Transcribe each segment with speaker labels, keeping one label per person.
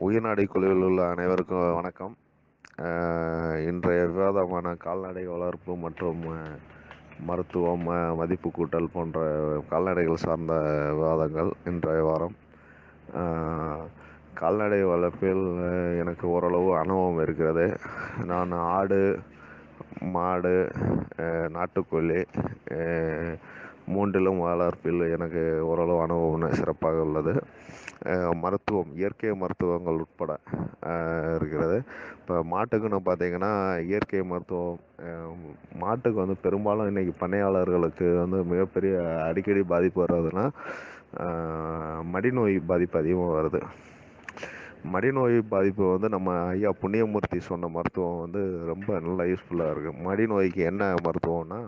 Speaker 1: உயிர்நாடி குழுவில் உள்ள அனைவருக்கும் வணக்கம். இன்றைய விவாதமான கால்நடை வளர்ப்பு மற்றும் மருத்துவம் மதிப்பு கூட்டல் போன்ற கால்நடைகள் சார்ந்த விவாதங்கள் இன்றைய வாரம். கால்நடை வளர்ப்பில் எனக்கு ஓரளவு அனுபவம் இருக்கிறது. நான் ஆடு மாடு நாட்டுக்கோழி மூன்றிலும் வளர்ப்பில் எனக்கு ஓரளவு அனுபவம் சிறப்பாக உள்ளது. அஹ், மருத்துவம் இயற்கை மருத்துவங்கள் உட்பட இருக்கிறது. இப்போ மாட்டுக்குன்னு பார்த்தீங்கன்னா இயற்கை மருத்துவம் மாட்டுக்கு வந்து பெரும்பாலும் இன்றைக்கி பண்ணையாளர்களுக்கு வந்து மிகப்பெரிய அடிக்கடி பாதிப்பு வர்றதுன்னா மடிநோய் பாதிப்பு அதிகமாக வருது. மடிநோய் பாதிப்பு வந்து நம்ம ஐயா புண்ணியமூர்த்தி சொன்ன மருத்துவம் வந்து ரொம்ப நல்லா யூஸ்ஃபுல்லாக இருக்குது மடிநோய்க்கு என்ன மருத்துவம்னா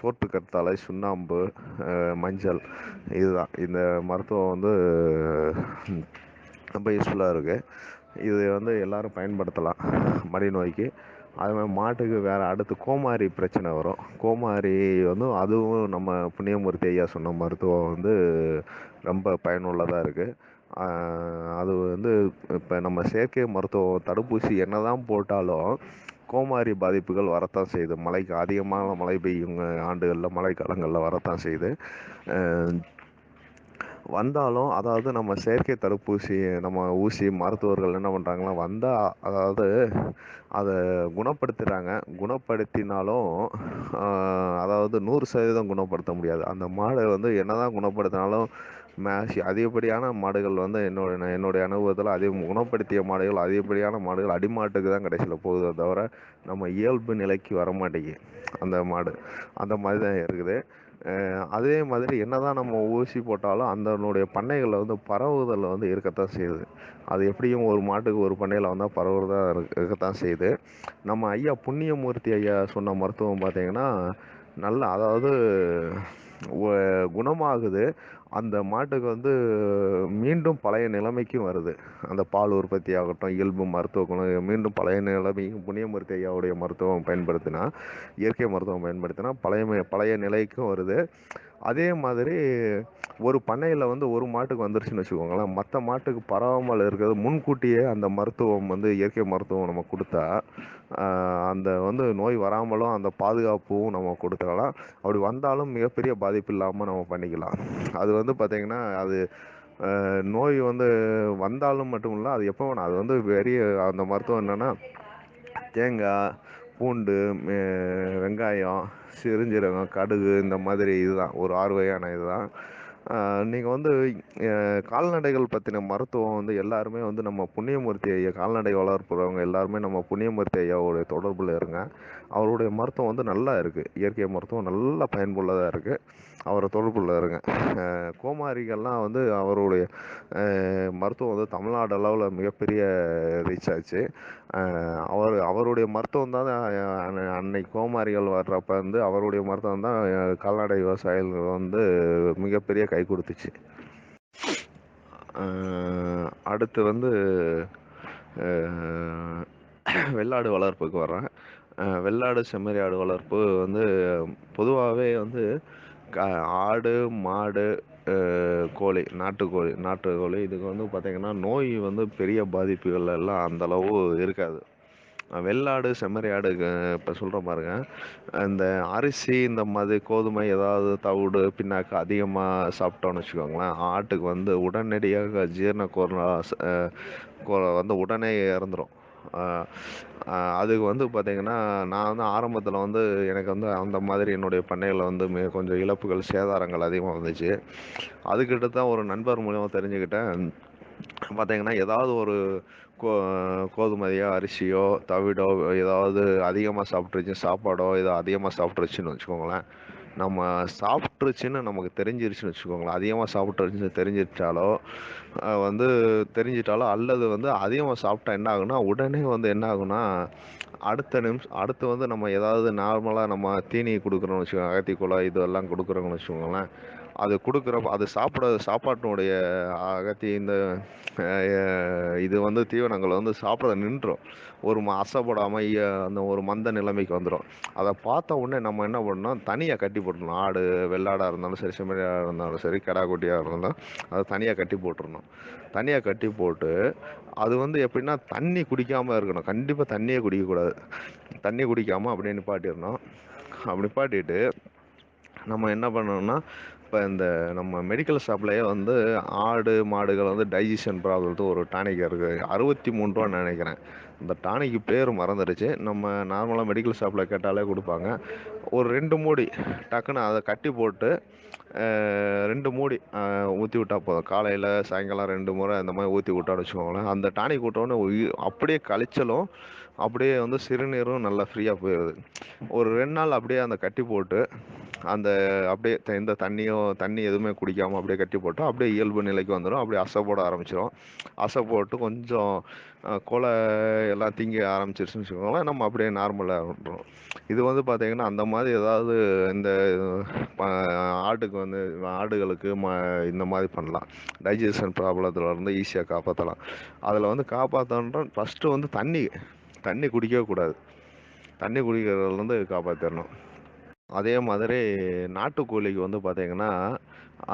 Speaker 1: சோற்று கற்றாழை சுண்ணாம்பு மஞ்சள் இதுதான். இந்த மருத்துவம் வந்து ரொம்ப யூஸ்ஃபுல்லாக இருக்குது இது வந்து எல்லோரும் பயன்படுத்தலாம் மடிநோய்க்கு அது மாதிரி மாட்டுக்கு வேறு அடுத்து கோமாரி பிரச்சனை வரும். கோமாரி வந்து அதுவும் நம்ம புண்ணியமூர்த்தி ஐயா சொன்ன மருத்துவம் வந்து ரொம்ப பயனுள்ளதாக இருக்குது அது வந்து இப்போ நம்ம செயற்கை மருத்துவம் தடுப்பூசி என்ன தான் போட்டாலும் கோமாரி பாதிப்புகள் வரத்தான் செய்யுது. மழைக்கு அதிகமான மழை பெய்யும் ஆண்டுகளில் மழைக்காலங்களில் வரத்தான் செய்யுது. வந்தாலும் அதாவது நம்ம செயற்கை தடுப்பூசி நம்ம ஊசி மருத்துவர்கள் என்ன பண்ணுறாங்கன்னா வந்தால் அதாவது அதை குணப்படுத்துகிறாங்க குணப்படுத்தினாலும் அதாவது நூறு சதவீதம் குணப்படுத்த முடியாது. அந்த மாடை வந்து என்னதான் குணப்படுத்தினாலும் மேஷ் அதிகப்படியான மாடுகள் வந்து என்னோட என்னுடைய அனுபவத்தில் அதிக குணப்படுத்திய மாடுகள் அதிகப்படியான மாடுகள் அடிமாட்டுக்கு தான் கடைசியில் போகுதே தவிர நம்ம இயல்பு நிலைக்கு வர மாட்டேங்குது. அந்த மாடு அந்த மாதிரி தான் இருக்குது. அதே மாதிரி என்னதான் நம்ம ஊசி போட்டாலும் அதனுடைய பண்ணைகளில் வந்து பரவுதல் வந்து இருக்கத்தான் செய்யுது. அது எப்படியும் ஒரு மாட்டுக்கு ஒரு பண்ணையில் வந்தால் பரவுறதா இருக்க- இருக்கத்தான் செய்யுது. நம்ம ஐயா புண்ணியமூர்த்தி ஐயா சொன்ன மருத்துவம் பார்த்திங்கன்னா நல்ல அதாவது குணமாகுது. அந்த மாட்டுக்கு வந்து மீண்டும் பழைய நிலைமைக்கும் வருது. அந்த பால் உற்பத்தி ஆகட்டும் இயல்பு மருத்துவ குணம் மீண்டும் பழைய நிலைமைக்கும் புண்ணியமூர்த்தி ஐயாவுடைய மருத்துவம் பயன்படுத்தினா இயற்கை மருத்துவம் பயன்படுத்தினா பழைய பழைய நிலைக்கும் வருது. அதே மாதிரி ஒரு பண்ணையில் வந்து ஒரு மாட்டுக்கு வந்துருச்சுன்னு வச்சுக்கோங்களேன். மற்ற மாட்டுக்கு பரவாமல் இருக்கிறது முன்கூட்டியே அந்த மருத்துவம் வந்து இயற்கை மருத்துவம் நம்ம கொடுத்தா அந்த வந்து நோய் வராமலும் அந்த பாதுகாப்பும் நம்ம கொடுத்துக்கலாம் அப்படி வந்தாலும் மிகப்பெரிய பாதிப்பு இல்லாமல் நம்ம பண்ணிக்கலாம். அது வந்து பார்த்திங்கன்னா அது நோய் வந்து வந்தாலும் மட்டும் இல்லை அது எப்போ வேணும் அது வந்து பெரிய அந்த மருத்துவம் என்னென்னா தேங்காய் பூண்டு வெங்காயம் சிறுஞ்சீரகம் கடுகு இந்த மாதிரி இதுதான். ஒரு ஆறு வகையான இதுதான் நீங்கள் வந்து கால்நடைகள் பற்றின மருத்துவம் வந்து எல்லாருமே வந்து நம்ம புண்ணியமூர்த்தி ஐயா கால்நடை வளர்ப்புறவங்க எல்லாருமே நம்ம புண்ணியமூர்த்தி ஐயாவுடைய தொடர்பில் இருங்க. அவருடைய மருத்துவம் வந்து நல்லா இருக்குது இயற்கை மருத்துவம் நல்லா பயன்புள்ளதாக இருக்குது அவரை தொடர்புள்ள இருங்க. கோமாரிகள்லாம் வந்து அவருடைய மருத்துவம் வந்து தமிழ்நாடு அளவில் மிகப்பெரிய ரீச் ஆச்சு. அவர் அவருடைய மருத்துவம் தான் அன்னை- கோமாரிகள் வர்றப்ப வந்து அவருடைய மருத்துவம் தான் கால்நடை விவசாயிகள் வந்து மிகப்பெரிய கை கொடுத்துச்சு. அடுத்து வந்து வெள்ளாடு வளர்ப்புக்கு வர்றேன். வெள்ளாடு செம்மறி ஆடு வளர்ப்பு வந்து பொதுவாகவே வந்து க ஆடு மாடு கோழி நாட்டுக்கோழி நாட்டுக்கோழி இதுக்கு வந்து பார்த்திங்கன்னா நோய் வந்து பெரிய பாதிப்புகள் எல்லாம் அந்த அளவு இருக்காது. வெள்ளாடு செம்மறி ஆடு இப்போ சொல்கிற பாருங்க. இந்த அரிசி இந்த மாதிரி கோதுமை ஏதாவது தவிடு பின்னாக்கு அதிகமாக சாப்பிட்டோன்னு வச்சுக்கோங்களேன் ஆட்டுக்கு வந்து உடனடியாக ஜீரண கோர்னா வந்து உடனே இறந்துடும் அதுக்கு வந்து பார்த்திங்கன்னா நான் வந்து ஆரம்பத்தில் வந்து எனக்கு வந்து அந்த மாதிரி என்னுடைய பண்ணையில் வந்து மிக கொஞ்சம் இழப்புகள் சேதாரங்கள் அதிகமாக வந்துச்சு. அதுக்கிட்ட தான் ஒரு நண்பர் மூலியமாக தெரிஞ்சுக்கிட்டேன். பார்த்தீங்கன்னா ஏதாவது ஒரு கோ கோதுமையோ அரிசியோ தவிடோ ஏதாவது அதிகமாக சாப்பிட்ருச்சு சாப்பாடோ ஏதோ அதிகமாக சாப்பிட்ருச்சுன்னு வச்சுக்கோங்களேன். நம்ம சாப்பிட்ருச்சுன்னு நமக்கு தெரிஞ்சிருச்சுன்னு வச்சுக்கோங்களேன். அதிகமாக சாப்பிட்ருச்சுன்னு தெரிஞ்சிட்டாலோ வந்து தெரிஞ்சிட்டாலோ அல்லது வந்து அதிகமாக சாப்பிட்டா என்ன ஆகுனா உடனே வந்து என்ன ஆகுனா அடுத்த நிமிஷம் அடுத்து வந்து நம்ம ஏதாவது நார்மலாக நம்ம தீனி கொடுக்குறோம்னு வச்சுக்கோங்க அகத்தி குழா இதெல்லாம் கொடுக்குறோம்னு வச்சுக்கோங்களேன். அது கொடுக்குறப்ப அது சாப்பிட சாப்பாட்டினுடைய அகத்தி இந்த இது வந்து தீவனங்கள் வந்து சாப்பிட நின்றோம். ஒரு ம அசைப்படாமல் அந்த ஒரு மந்த நிலைமைக்கு வந்துடும் அதை பார்த்த உடனே நம்ம என்ன பண்ணோம் தனியாக கட்டி போட்டுடணும் ஆடு வெள்ளாடாக இருந்தாலும் சரி செம்மறியாக இருந்தாலும் சரி கிடா இருந்தாலும் அதை தனியாக கட்டி போட்டுடணும் தனியாக கட்டி போட்டு அது வந்து எப்படின்னா தண்ணி குடிக்காமல் இருக்கணும். கண்டிப்பாக தண்ணியே குடிக்கக்கூடாது. தண்ணி குடிக்காமல் அப்படியே நிப்பாட்டிடணும். அப்படி நிப்பாட்டிட்டு நம்ம என்ன பண்ணணும்னா இப்போ இந்த நம்ம மெடிக்கல் ஷாப்லேயே வந்து ஆடு மாடுகள் வந்து டைஜஷன் ப்ராப்ளத்து ஒரு டானிக் இருக்குது அறுபத்தி மூணு ரூபான்னு நினைக்கிறேன். இந்த டானிக்கு பேர் மறந்துடுச்சு. நம்ம நார்மலாக மெடிக்கல் ஷாப்பில் கேட்டாலே கொடுப்பாங்க. ஒரு ரெண்டு மூடி டக்குன்னு அதை கட்டி போட்டு ரெண்டு மூடி ஊற்றி விட்டா போதும். காலையில் சாயங்காலம் ரெண்டு முறை அந்த மாதிரி ஊற்றி விட்டான்னு வச்சுக்கோங்களேன். அந்த டானிக் விட்டோன்னே அப்படியே கழிச்சலும் அப்படியே வந்து சிறுநீரும் நல்லா ஃப்ரீயாக போயிடுது ஒரு ரெண்டு நாள் அப்படியே அந்த கட்டி போட்டு அந்த அப்படியே த- எந்த தண்ணியும் தண்ணி எதுவுமே குடிக்காமல் அப்படியே கட்டி போட்டு அப்படியே இயல்பு நிலைக்கு வந்துடும் அப்படியே அசை போட ஆரம்பிச்சிடும் அசை போட்டு கொஞ்சம் கொலை எல்லாம் திங்க ஆரம்பிச்சிருச்சுன்னு வச்சுக்கோங்களேன். நம்ம அப்படியே நார்மலாக விட்டுரும் இது வந்து பார்த்திங்கன்னா அந்த மாதிரி ஏதாவது இந்த ஆட்டுக்கு வந்து ஆடுகளுக்கு ம இந்த மாதிரி பண்ணலாம். டைஜஷன் ப்ராப்ளத்தில் இருந்து ஈஸியாக காப்பாற்றலாம் அதில் வந்து காப்பாற்றன்ற ஃபஸ்ட்டு வந்து தண்ணி தண்ணி குடிக்கவே கூடாது. தண்ணி குடிக்கிறதுலேருந்து காப்பாற்றிடணும் அதே மாதிரி நாட்டுக்கோழிக்கு வந்து பார்த்தீங்கன்னா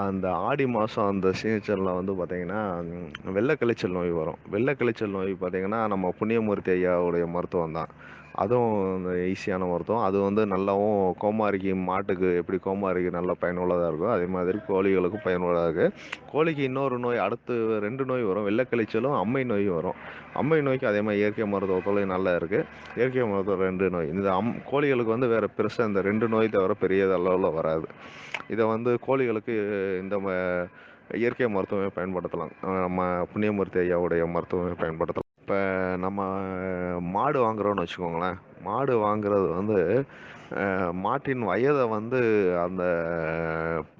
Speaker 1: அந்த ஆடி மாதம் அந்த சீசனில் வந்து பார்த்தீங்கன்னா வெள்ளை கிளைச்சல் நோய் வரும். வெள்ளை கிளைச்சல் நோய் பார்த்தீங்கன்னா நம்ம புண்ணியமூர்த்தி ஐயாவுடைய மருத்துவம் தான். அதுவும் ஈஸியான மருத்துவம் அது வந்து நல்லாவும் கோமாரிக்கு மாட்டுக்கு எப்படி கோமாரிக்கு நல்லா பயனுள்ளதாக இருக்கும் அதே மாதிரி கோழிகளுக்கும் பயனுள்ளதாக இருக்குது கோழிக்கு இன்னொரு நோய் அடுத்து ரெண்டு நோய் வரும். வெள்ளை அம்மை நோயும் வரும். அம்மை நோய்க்கு அதே மாதிரி இயற்கை மருத்துவத்துலையும் நல்லா இருக்குது இயற்கை மருத்துவம் ரெண்டு நோய். இந்த அம் கோழிகளுக்கு வந்து வேறு பெருசாக இந்த ரெண்டு நோய் தவிர பெரிய அளவில் வராது. இதை வந்து கோழிகளுக்கு இந்த ம இயற்கை மருத்துவமே பயன்படுத்தலாம். நம்ம புண்ணியமூர்த்தி ஐயாவுடைய மருத்துவமே பயன்படுத்தலாம். இப்போ நம்ம மாடு வாங்குறோம்னு வச்சுக்கோங்களேன். மாடு வாங்குறது வந்து மாட்டின் வயதை வந்து அந்த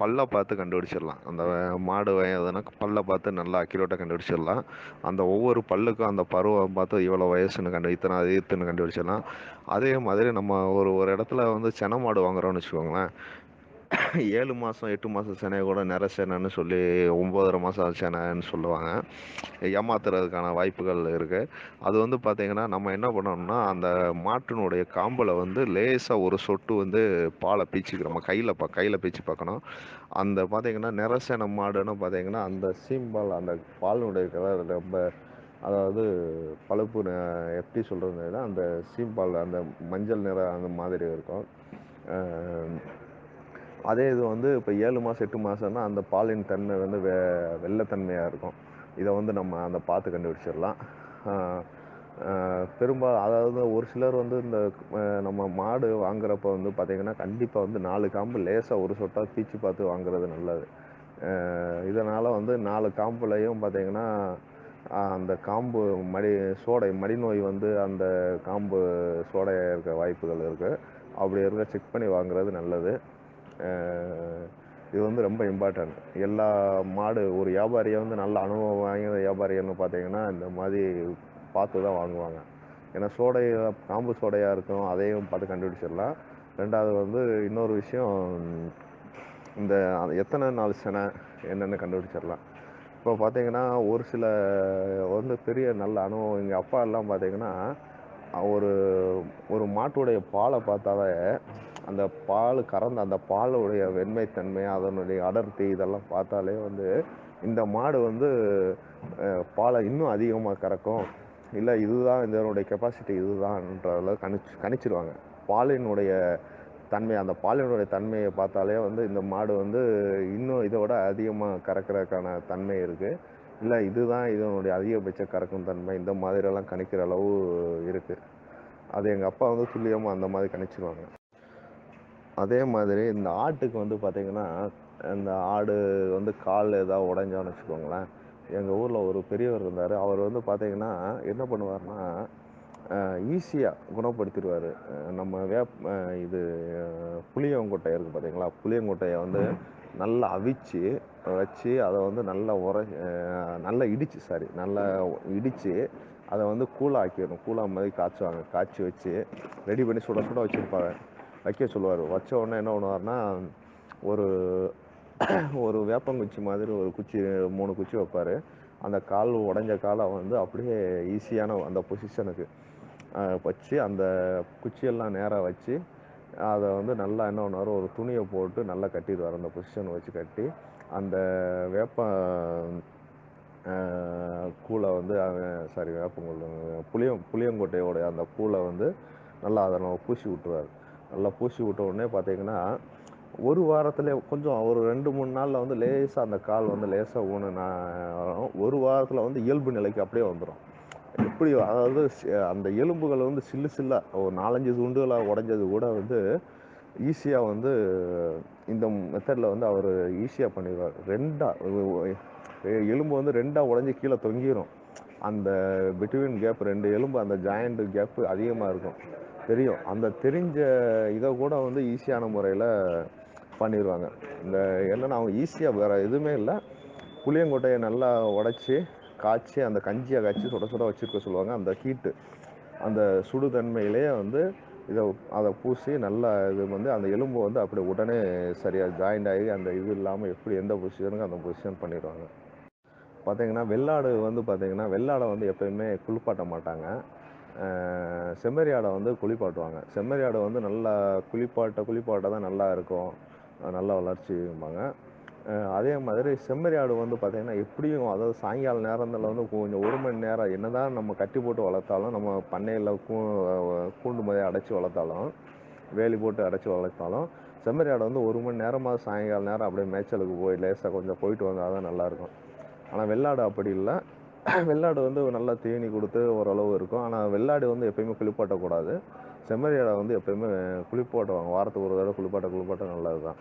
Speaker 1: பல்லை பார்த்து கண்டுபிடிச்சிடலாம். அந்த மாடு வயதுனா பல்லை பார்த்து நல்லா அக்யூரேட்டாக கண்டுபிடிச்சிடலாம். அந்த ஒவ்வொரு பல்லுக்கும் அந்த பருவம் பார்த்து இவ்வளோ வயசுன்னு கண்டு இத்தனை அது இத்தனை கண்டுபிடிச்சிடலாம். அதே மாதிரி நம்ம ஒரு ஒரு இடத்துல வந்து சென மாடு வாங்குறோம்னு வச்சுக்கோங்களேன். ஏழு மாதம் எட்டு மாதம் சேனையை கூட நிற செனைன்னு சொல்லி ஒம்போதரை மாதம் செனைன்னு சொல்லுவாங்க. ஏமாத்துறதுக்கான வாய்ப்புகள் இருக்குது அது வந்து பார்த்திங்கன்னா நம்ம என்ன பண்ணணும்னா அந்த மாட்டினுடைய காம்பில் வந்து லேசாக ஒரு சொட்டு வந்து பாலை பீச்சிக்கிறோம். நம்ம கையில் பா கையில் பீச்சி பார்க்கணும். அந்த பார்த்திங்கன்னா நிறசேன மாடுன்னு பார்த்திங்கன்னா அந்த சீம்பால் அந்த பாலினுடைய கலர் ரொம்ப அதாவது பழுப்பு எப்படி சொல்கிறதுனா அந்த சீம்பால் அந்த மஞ்சள் நிற அந்த மாதிரி இருக்கும். அதே இது வந்து இப்போ ஏழு மாதம் எட்டு மாதம்னா அந்த பாலின் தன்மை வந்து வெ வெள்ளைத்தன்மையாக இருக்கும். இதை வந்து நம்ம அந்த பார்த்து கண்டுபிடிச்சிடலாம். பெரும்பாலும் அதாவது ஒரு சிலர் வந்து இந்த நம்ம மாடு வாங்குறப்ப வந்து பார்த்திங்கன்னா கண்டிப்பாக வந்து நாலு காம்பு லேசாக ஒரு சொட்டாக பீச்சு பார்த்து வாங்குறது நல்லது. இதனால் வந்து நாலு காம்புலையும் பார்த்திங்கன்னா அந்த காம்பு மடி சோடை மடிநோய் வந்து அந்த காம்பு சோடையாக இருக்க வாய்ப்புகள் இருக்குது அப்படி இருக்க செக் பண்ணி வாங்குறது நல்லது. இது வந்து ரொம்ப இம்பார்ட்டன்ட் எல்லா மாடு ஒரு வியாபாரியை வந்து நல்ல அனுபவம் வாங்கின வியாபாரின்னு பார்த்தீங்கன்னா இந்த மாதிரி பார்த்து தான் வாங்குவாங்க. ஏன்னா சோடை காம்பு சோடையாக இருக்கும் அதையும் பார்த்து கண்டுபிடிச்சிடலாம். ரெண்டாவது வந்து இன்னொரு விஷயம் இந்த எத்தனை நாள் செனை என்னென்னு கண்டுபிடிச்சிடலாம். இப்போ பார்த்தீங்கன்னா ஒரு சில வந்து பெரிய நல்ல அனுபவம் எங்கள் அப்பா எல்லாம் பார்த்தீங்கன்னா ஒரு ஒரு மாட்டுடைய பாலை பார்த்தாவே அந்த பால் கறந்த அந்த பாலுடைய வெண்மைத்தன்மை அதனுடைய அடர்த்தி இதெல்லாம் பார்த்தாலே வந்து இந்த மாடு வந்து பாலை இன்னும் அதிகமாக கறக்கும். இல்லை இதுதான் இதனுடைய கெப்பாசிட்டி இதுதான்ன்ற அளவு கணிச்சு கணிச்சிருவாங்க. பாலினுடைய தன்மை அந்த பாலினுடைய தன்மையை பார்த்தாலே வந்து இந்த மாடு வந்து இன்னும் இதை விட அதிகமாக கறக்கிறதுக்கான தன்மை இருக்குது இல்லை இதுதான் இதனுடைய அதிகபட்ச கறக்கும் தன்மை. இந்த மாதிரியெல்லாம் கணிக்கிற அளவு இருக்குது அது எங்கள் அப்பா வந்து துல்லியமாக அந்த மாதிரி கணிச்சிருவாங்க. அதே மாதிரி இந்த ஆட்டுக்கு வந்து பார்த்திங்கன்னா இந்த ஆடு வந்து கால் ஏதாவது உடஞ்சான்னு வச்சுக்கோங்களேன். எங்கள் ஊரில் ஒரு பெரியவர் இருந்தார். அவர் வந்து பார்த்திங்கன்னா என்ன பண்ணுவார்னா ஈஸியாக குணப்படுத்திடுவார். நம்ம வேப் இது புளியங்கொட்டை இருக்குது பார்த்தீங்களா புளியங்கொட்டையை வந்து நல்லா அவிச்சு வச்சு அதை வந்து நல்லா உர நல்லா இடிச்சு சாரி நல்லா இடித்து அதை வந்து கூழாக்கிடணும். கூழா மாதிரி காய்ச்சுவாங்க. காய்ச்சி வச்சு ரெடி பண்ணி சுட சுட வச்சுருப்பாங்க. வைக்க சொல்லுவார். வச்ச உடனே என்ன பண்ணுவார்னா ஒரு ஒரு வேப்பங்குச்சி மாதிரி ஒரு குச்சி மூணு குச்சி வைப்பார். அந்த கால் உடஞ்ச காலை வந்து அப்படியே ஈஸியான அந்த பொசிஷனுக்கு வச்சு அந்த குச்சியெல்லாம் நேராக வச்சு அதை வந்து நல்லா என்ன பண்ணுவார் ஒரு துணியை போட்டு நல்லா கட்டிடுவார். அந்த பொசிஷன் வச்சு கட்டி அந்த வேப்ப கூளை வந்து சாரி வேப்பங்குள்ள புளியம் புளியங்கொட்டையோடைய அந்த கூளை வந்து நல்லா அதை நம்ம பூசி விட்டுருவார். நல்லா பூசி விட்ட உடனே பார்த்தீங்கன்னா ஒரு வாரத்தில் கொஞ்சம் ஒரு ரெண்டு மூணு நாளில் வந்து லேசாக அந்த கால் வந்து லேசாக ஊனுனா ஒரு வாரத்தில் வந்து இயல்பு நிலைக்கு அப்படியே வந்துடும் எப்படி அதாவது அந்த எலும்புகள் வந்து சில்லு சில்லாக ஒரு நாலஞ்சு துண்டுகளாக உடஞ்சது கூட வந்து ஈஸியாக வந்து இந்த மெத்தடில் வந்து அவர் ஈஸியாக பண்ணிடுவார். ரெண்டாக எலும்பு வந்து ரெண்டாக உடஞ்சி கீழே தொங்கிடும் அந்த பிட்வீன் கேப் ரெண்டு எலும்பு அந்த ஜாயிண்ட் கேப்பு அதிகமாக இருக்கும். தெரியும். அந்த தெரிஞ்ச இதை கூட வந்து ஈஸியான முறையில் பண்ணிடுவாங்க இந்த என்னென்னா அவங்க ஈஸியாக வேறு எதுவுமே இல்லை. புளியங்கொட்டையை நல்லா உடச்சி காய்ச்சி அந்த கஞ்சியை காய்ச்சி சுட சுட வச்சுருக்க சொல்லுவாங்க. அந்த ஹீட்டு அந்த சுடுதன்மையிலேயே வந்து இதை அதை பூசி நல்லா இது வந்து அந்த எலும்பு வந்து அப்படி உடனே சரியாக ஜாயிண்ட் ஆகி அந்த இது இல்லாமல் எப்படி எந்த பொசிஷனுக்கு அந்த பொசிஷன் பண்ணிடுவாங்க. பார்த்தீங்கன்னா வெள்ளாடு வந்து பார்த்தீங்கன்னா வெள்ளாடை வந்து எப்போயுமே குளிப்பாட்ட மாட்டாங்க. செம்மறி ஆடை வந்து குளிப்பாட்டுவாங்க. செம்மறி ஆடை வந்து நல்லா குளிப்பாட்ட குளிப்பாட்ட தான் நல்லா இருக்கும். நல்ல வளர்ச்சிம்பாங்க அதே மாதிரி செம்மறி ஆடு வந்து பார்த்திங்கன்னா எப்படியும் அதாவது சாயங்கால நேரத்தில் வந்து கொஞ்சம் ஒரு மணி நேரம் என்ன தான் நம்ம கட்டி போட்டு வளர்த்தாலும் நம்ம பண்ணையில் கூ கூண்டு மாதிரி அடைச்சி வளர்த்தாலும் வேலி போட்டு அடைச்சி வளர்த்தாலும் செம்மறி ஆடு வந்து ஒரு மணி நேரமாக சாயங்கால நேரம் அப்படியே மேய்ச்சலுக்கு போய் லேசாக கொஞ்சம் போயிட்டு வந்தால் தான் நல்லாயிருக்கும் ஆனால் வெள்ளாடு அப்படி இல்லை. வெள்ளாடு வந்து நல்லா தீனி கொடுத்து ஓரளவு இருக்கும். ஆனால் வெள்ளாடு வந்து எப்பயுமே குளிப்பாட்டக்கூடாது. செம்மறி ஆடை வந்து எப்பயுமே குளிப்பாட்டுவாங்க. வாரத்துக்கு ஒரு தடவை குளிப்பாட்ட குளிப்பாட்ட நல்லது தான்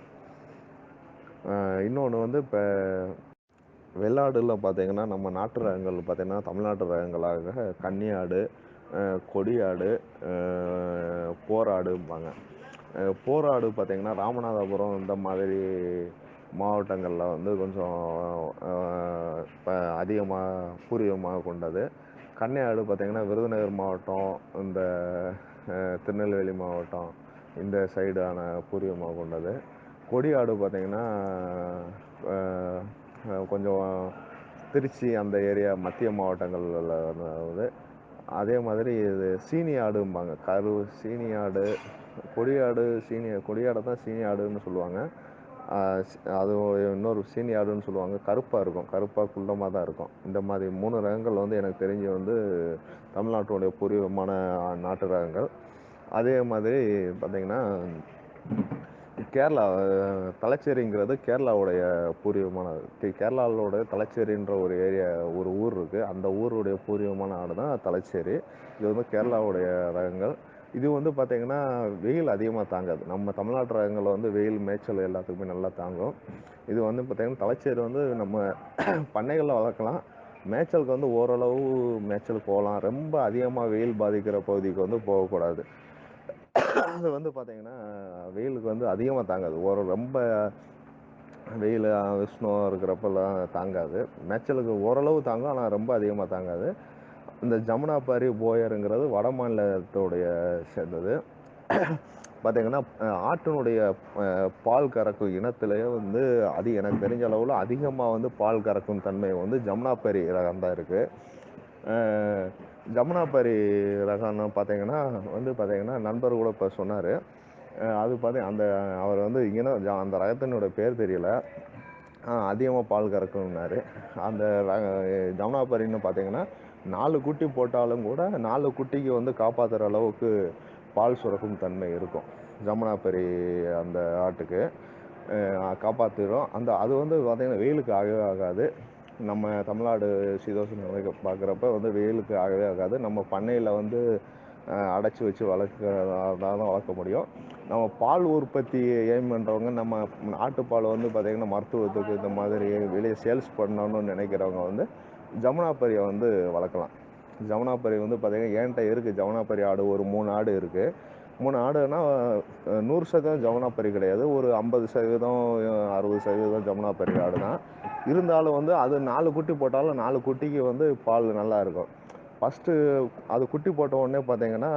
Speaker 1: இன்னொன்று வந்து இப்போ வெள்ளாடுல பார்த்தீங்கன்னா நம்ம நாட்டு ரகங்கள் பார்த்தீங்கன்னா தமிழ்நாட்டு ரகங்களாக கன்னியாடு கொடியாடு போராடும்பாங்க. போராடு பார்த்திங்கன்னா ராமநாதபுரம் இந்த மாதிரி மாவட்டங்களில் வந்து கொஞ்சம் இப்போ அதிகமாக பூர்வீகமாக கொண்டது. கன்னியாடு பார்த்திங்கன்னா விருதுநகர் மாவட்டம் இந்த திருநெல்வேலி மாவட்டம் இந்த சைடான பூர்வீகமாக கொண்டது. கொடியாடு பார்த்திங்கன்னா கொஞ்சம் திருச்சி அந்த ஏரியா மத்திய மாவட்டங்களில் வந்து அதே மாதிரி இது சீனி ஆடும்பாங்க கரு சீனி ஆடு கொடியாடு சீனி கொடியாடை தான் சீனி ஆடுன்னு சொல்லுவாங்க. அது இன்னொரு சீனி ஆடுன்னு சொல்லுவாங்க. கருப்பாக இருக்கும். கருப்பாக குள்ளமாக தான் இருக்கும். இந்த மாதிரி மூணு ரகங்கள் வந்து எனக்கு தெரிஞ்சு வந்து தமிழ்நாட்டுடைய பூர்வீகமான நாட்டு ரகங்கள். அதே மாதிரி பார்த்திங்கன்னா கேரளா தலைச்சேரிங்கிறது கேரளாவுடைய பூர்வீகமான கேரளாவோட தலைச்சேரின்ற ஒரு ஏரியா ஒரு ஊர் இருக்குது அந்த ஊருடைய பூர்வீகமான ஆடு தான் தலச்சேரி. இது வந்து கேரளாவுடைய ரகங்கள். இது வந்து பார்த்திங்கன்னா வெயில் அதிகமாக தாங்காது. நம்ம தமிழ்நாட்டு ரகங்களில் வந்து வெயில் மேய்ச்சல் எல்லாத்துக்குமே நல்லா தாங்கும். இது வந்து பார்த்திங்கன்னா தலைச்சேர் வந்து நம்ம பண்ணைகளில் வளர்க்கலாம். மேய்ச்சலுக்கு வந்து ஓரளவு மேய்ச்சல் போகலாம். ரொம்ப அதிகமாக வெயில் பாதிக்கிற பகுதிக்கு வந்து போகக்கூடாது. அது வந்து பார்த்தீங்கன்னா வெயிலுக்கு வந்து அதிகமாக தாங்காது. ஒரு ரொம்ப வெயில் விஷ்ணு இருக்கிறப்பெல்லாம் தாங்காது. மேய்ச்சலுக்கு ஓரளவு தாங்கும் ஆனால் ரொம்ப அதிகமாக தாங்காது. இந்த ஜமுனாபாரி போயருங்கிறது வட மாநிலத்தோடைய சேர்ந்தது. பார்த்திங்கன்னா ஆட்டினுடைய பால் கறக்கும் இனத்திலேயே வந்து அது எனக்கு தெரிஞ்ச அளவில் அதிகமாக வந்து பால் கறக்கும் தன்மை வந்து ஜமுனாபாரி ரகம் தான் இருக்குது ஜமுனாபாரி ரகம்னு பார்த்தீங்கன்னா வந்து பார்த்தீங்கன்னா நண்பர் கூட இப்போ சொன்னார். அது பார்த்தி அந்த அவர் வந்து இங்கே அந்த ரகத்தினுடைய பேர் தெரியல. அதிகமாக பால் கறக்கும்னாரு. அந்த ஜமுனாபாரின்னு பார்த்தீங்கன்னா நாலு குட்டி போட்டாலும் கூட நாலு குட்டிக்கு வந்து காப்பாற்றுற அளவுக்கு பால் சுரக்கும் தன்மை இருக்கும். ஜமுனாபரி அந்த ஆட்டுக்கு காப்பாற்றிடும் அந்த அது வந்து பார்த்திங்கன்னா வெயிலுக்கு ஆகவே ஆகாது. நம்ம தமிழ்நாடு சீதோஷண பார்க்குறப்ப வந்து வெயிலுக்கு ஆகவே ஆகாது. நம்ம பண்ணையில் வந்து அடைச்சி வச்சு வளர்க்குறதா தான் வளர்க்க முடியும். நம்ம பால் உற்பத்தி எய்ம் பண்ணுறவங்க நம்ம நாட்டுப்பால் வந்து பார்த்திங்கன்னா மருத்துவத்துக்கு இந்த மாதிரி வெளியே சேல்ஸ் பண்ணணும்னு நினைக்கிறவங்க வந்து ஜமுனாப்பரியை வந்து வளர்க்கலாம். ஜமுனாப்பரி வந்து பார்த்திங்கன்னா என்கிட்ட இருக்குது ஜமுனாப்பரி ஆடு? ஒரு மூணு ஆடு இருக்குது மூணு ஆடுனா நூறு சதவீதம் ஜமுனாப்பரி கிடையாது. ஒரு ஐம்பது சதவீதம் அறுபது சதவீதம் ஜமுனாப்பரி ஆடு தான் இருந்தாலும் வந்து அது நாலு குட்டி போட்டாலும் நாலு குட்டிக்கு வந்து பால் நல்லா இருக்கும். ஃபஸ்ட்டு அது குட்டி போட்ட உடனே பார்த்தீங்கன்னா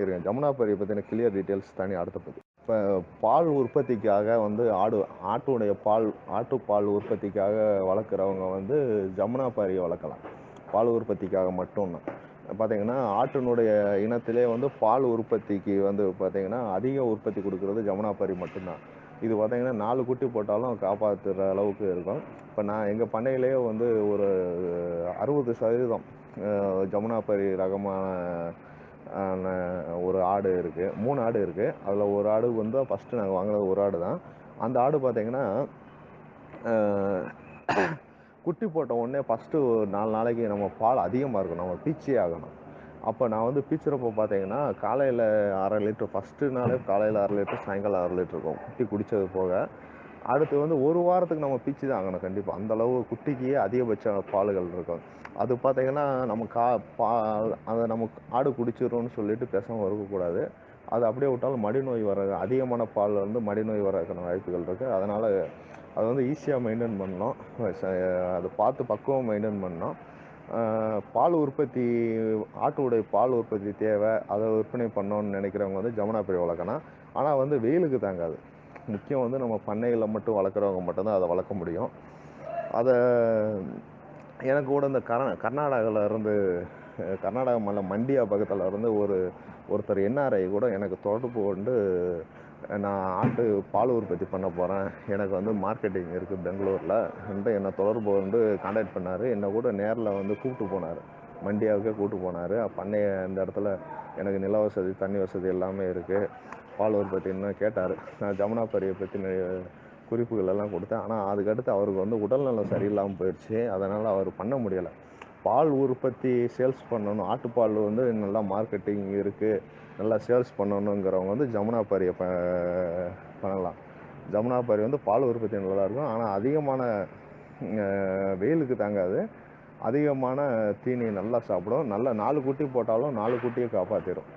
Speaker 1: இருங்க ஜமுனாபரி பற்றின கிளியர் டீட்டெயில்ஸ் தனி அடுத்த பற்றி இப்போ பால் உற்பத்திக்காக வந்து ஆடு ஆட்டுடைய பால் ஆட்டு பால் உற்பத்திக்காக வளர்க்குறவங்க வந்து ஜமுனாபாரியை வளர்க்கலாம். பால் உற்பத்திக்காக மட்டும்தான் பார்த்தீங்கன்னா ஆட்டினுடைய இனத்திலே வந்து பால் உற்பத்திக்கு வந்து பார்த்தீங்கன்னா அதிக உற்பத்தி கொடுக்கறது ஜமுனாபாரி மட்டும்தான். இது பார்த்தீங்கன்னா நாலு குட்டி போட்டாலும் காப்பாற்றுற அளவுக்கு இருக்கும். இப்போ நான் எங்கள் பண்ணையிலேயே வந்து ஒரு அறுபது சதவீதம் அஹ், ஜமுனாபாரி ரகமான ஒரு ஆடு இருக்குது மூணு ஆடு இருக்குது அதில் ஒரு ஆடு வந்து ஃபஸ்ட்டு நாங்கள் வாங்கினது ஒரு ஆடு தான். அந்த ஆடு பார்த்தீங்கன்னா குட்டி போட்ட உடனே ஃபஸ்ட்டு ஒரு நாலு நாளைக்கு நம்ம பால் அதிகமாக இருக்கும் நம்ம பீச்சே ஆகணும். அப்போ நான் வந்து பீச்சுறப்போ பார்த்தீங்கன்னா காலையில் அரை லிட்டர் ஃபஸ்ட்டு நாளே காலையில் அரை லிட்டர் சாயங்காலம் அரை லிட்டர் இருக்கும். குட்டி குடித்தது போக. அடுத்து வந்து ஒரு வாரத்துக்கு நம்ம பிச்சு தான் ஆகணும் கண்டிப்பாக அந்த அளவு அதிகபட்ச பால்கள் இருக்கும். அது பார்த்தீங்கன்னா நம்ம கா பா அதை நம்ம ஆடு குடிச்சிடும்னு சொல்லிட்டு பேசாமல் இருக்கக்கூடாது. அது அப்படியே விட்டாலும் மடிநோய் வர அதிகமான பால் வந்து மடிநோய் வரக்கான வாய்ப்புகள் இருக்குது அதனால் அது வந்து ஈஸியாக மெயின்டைன் பண்ணோம் ச- அதை பார்த்து பக்குவம் மெயின்டைன் பண்ணோம் பால் உற்பத்தி ஆட்டுடைய பால் உற்பத்தி தேவை. அதை விற்பனை பண்ணோன்னு நினைக்கிறவங்க வந்து ஜமுனாப்பிரி வளர்க்கணும் ஆனால் வந்து வெயிலுக்கு தாங்காது முக்கியம் வந்து நம்ம பண்ணைகளில் மட்டும் வளர்க்குறவங்க மட்டும்தான் அதை வளர்க்க முடியும். அதை எனக்கு கூட இந்த கர கர்நாடகாவில் இருந்து கர்நாடகா மலை மண்டியா பக்கத்தில் இருந்து ஒரு ஒருத்தர் என்ஆர்ஐ கூட எனக்கு தொடர்பு கொண்டு நான் ஆட்டு பால் உற்பத்தி பண்ண போகிறேன் எனக்கு வந்து மார்க்கெட்டிங் இருக்குது பெங்களூரில். வந்து என்னை தொடர்பு வந்து காண்டாக்ட் பண்ணார். என்னை கூட நேரில் வந்து கூப்பிட்டு போனார். மண்டியாவுக்கே கூட்டு போனார். பண்ணைய இந்த இடத்துல எனக்கு நில வசதி தண்ணி வசதி எல்லாமே இருக்குது பால் உற்பத்தின்னு கேட்டார். நான் ஜமுனாபாரியை பற்றி குறிப்புகள் எல்லாம் கொடுத்தேன். ஆனால் அதுக்கடுத்து அவருக்கு வந்து உடல்நலம் சரியில்லாமல் போயிடுச்சு. அதனால் அவர் பண்ண முடியலை. பால் உற்பத்தி சேல்ஸ் பண்ணணும். ஆட்டுப்பால் வந்து நல்லா மார்க்கெட்டிங் இருக்குது நல்லா சேல்ஸ் பண்ணணுங்கிறவங்க வந்து ஜமுனாபாரியை ப பண்ணலாம். ஜமுனாபாரி வந்து பால் உற்பத்தி நல்லா இருக்கும். ஆனால் அதிகமான வெயிலுக்கு தாங்காது. அதிகமான தீனி நல்லா சாப்பிடும். நல்ல நாலு குட்டி போட்டாலும் நாலு குட்டியை காப்பாற்றிடும்